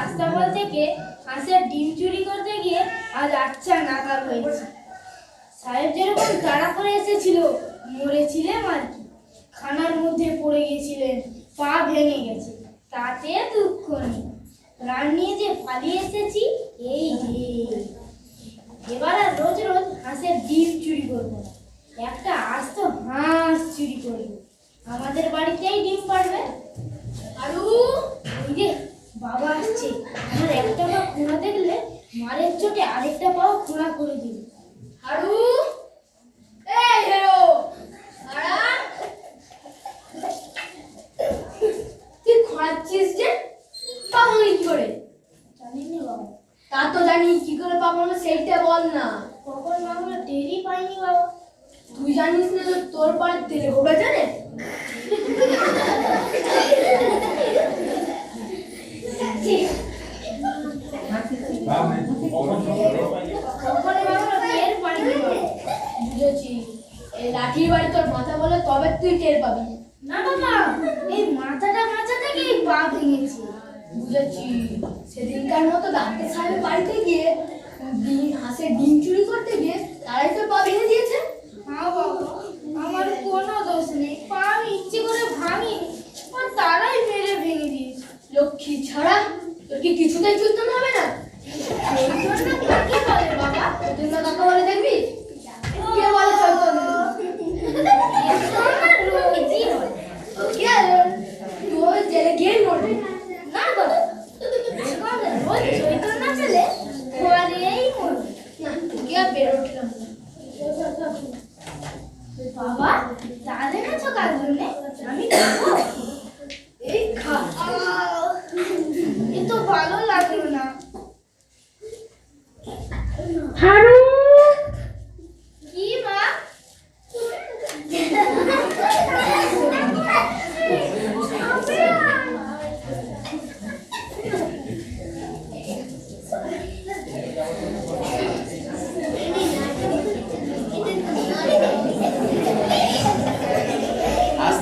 রাস্তাপাল থেকে হাঁসের ডিম চুরি করতে গিয়ে আজ আচ্ছা নাকাল হয়েছে। সাহেব যেরকম তাড়া করে এসেছিল মরেছিলেন আর কি খানার মধ্যে পড়ে গেছিলেন পা ভেঙে গেছে, তাতে দুঃখ নেই। প্রাণ নিয়ে যে পালিয়ে এসেছি, এই এবার আর রোজ রোজ হাঁসের ডিম চুরি করব একটা আস্ত হাঁস চুরি করব। আমাদের বাড়িতেই ডিম পারবে। আরু! বাবা আসছে। আমার একটা পা খোঁড়া দেখলে মারের চোটে আরেকটা পাও খোঁড়া করে এই হেরো! তুই খোঁড়াচ্ছিস করে? বাবা। তা তো জানি, কি করে বল না। কখন বাবা। তুই জানিস না তোর পাড়ে তেলে হবে জানে কখন মামলা টের পাইনি বাবা বুঝেছি এই লাঠির বাড়ি তোর মাথা বলে তবে তুই টের পাবি? না বাবা এই মাথাটা মাথা থেকে এই পা ভেঙেছে। বুঝেছি। সেদিনকার মতো ডাক্তার সাহেবের বাড়িতে গিয়ে ডিম হাঁসের ডিম চুরি করতে গিয়ে তারাই তো পা ভেঙে দিয়েছে। হ্যাঁ বাবা আমার কোনো দোষ নেই পা আমি ইচ্ছে করে ভাঙিনি আর তারাই মেরে ভেঙে দিয়েছে। লক্ষ্মী ছাড়া তোর কি কিছুতেই চুলতে হবে না এই জন্য কাকে বলে বাবা তোর জন্য কাকা বলে দেখবি কে বলে চৈতন্য আমার রোজই হয় কে তুই জেলে গিয়ে মরবি না বাবা আমার রোজ চৈতন্য পেলে ঘরেই মরবে না তোকে আর বেরো উঠলাম না। বাবা তাহলে না তো কাজ জন্যে আমি খাব এই খা এ তো ভালো লাগল না কি মা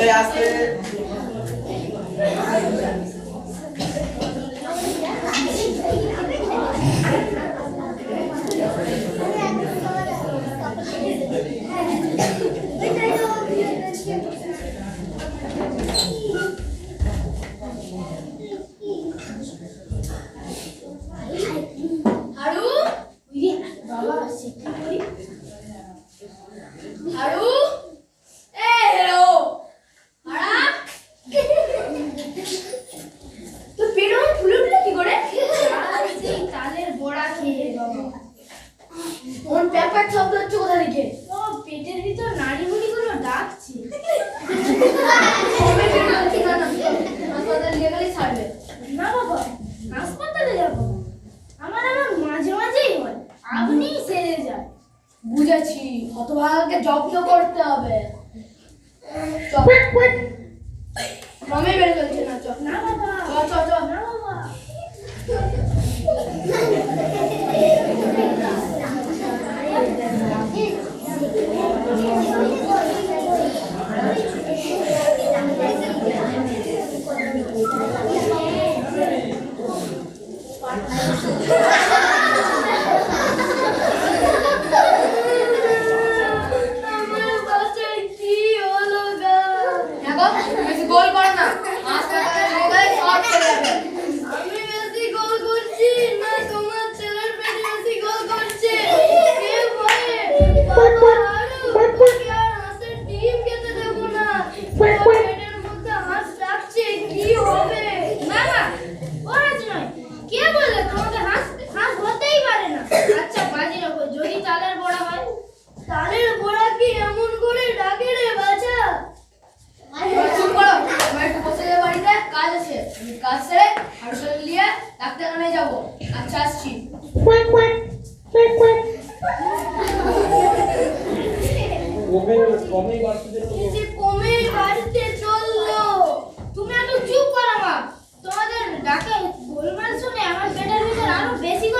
আস্তে আস্তে হারু? ওই রে, বাবা সে কি করি হারু এ হেরো হারা তো পেরো ফুলে উঠলে কি করে আর সেই তালের বড়া খেয়ে বাবা প্যাপার শব্দ হচ্ছে কোথা থেকে? ও পেটের ভিতর নাড়িগুলিগুলো ডাকছে কবে বের না না হাসপাতাল নিয়ে গেলে ছাড়বে না বাবা হাসপাতালে যাব না। আমার মাঝে মাঝেই হয়। আপনি সেরে যান। বুঝেছি হতভাগাকে যত্ন করতে হবে। ক্রমে চলছে না চল। না বাবা চ চ চ না বাবা আমার বাচ্চার কি হলো গা দেখো বেশি গোল করো না হাসপাতালে নিয়ে গেলে সব চলে যাবে আমি বেশি গোল করছি না তোমার ছেলের পেটে বেশি গোল করছে কে বলে বাবা আরও ওকে আর হাঁসের ডিম খেতে দেবো না ওর পেটের মধ্যে হাঁস ডাকছে কি হবে না না ওরাজ নয় কে বললে তোমাকে হাঁস হাঁস হতেই পারে না আচ্ছা বাজি রাখো যদি তালের বড়া হয় তালের গোড়া কি এমন করে ডাকে রে বাছা চুপ করো আমার একটু বসে যাবে বাড়িতে কাজ আছে আমি কাজ সেরে আর নিয়ে ডাক্তারখানে যাব আচ্ছা আসছি যে কমে বাড়িতে তুমি একটু চুপ করো তোমাদের ডাকে গোলমাল শুনে আমার পেটের ভিতর আরও বেশি করে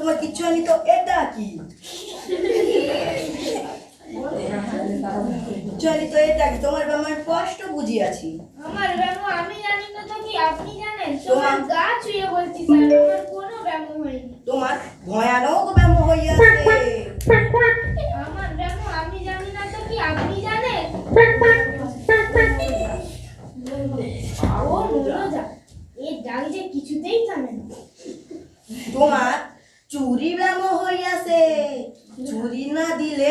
তোমার কিচ্ছু হয়নি তো? এটা কি? হয়নি তো? এটা কি? তোমার আমার কষ্ট বুঝিয়াছি। আমার ব্যামো আমি জানি না তো কি আপনি জানেন? তোমার- গা ছুঁয়ে বলছি স্যার আমার কোনো ব্যামো হয়নি। তোমার ভয়ানক ব্যাম হইয়াছে। আমার ব্যামো আমি জানি না তো কি আপনি জানেন ও মনোজা এই ডাক যে কিছুতেই থামে না তোমার চুরি ব্যাম হইয়াছে চুরি না দিলে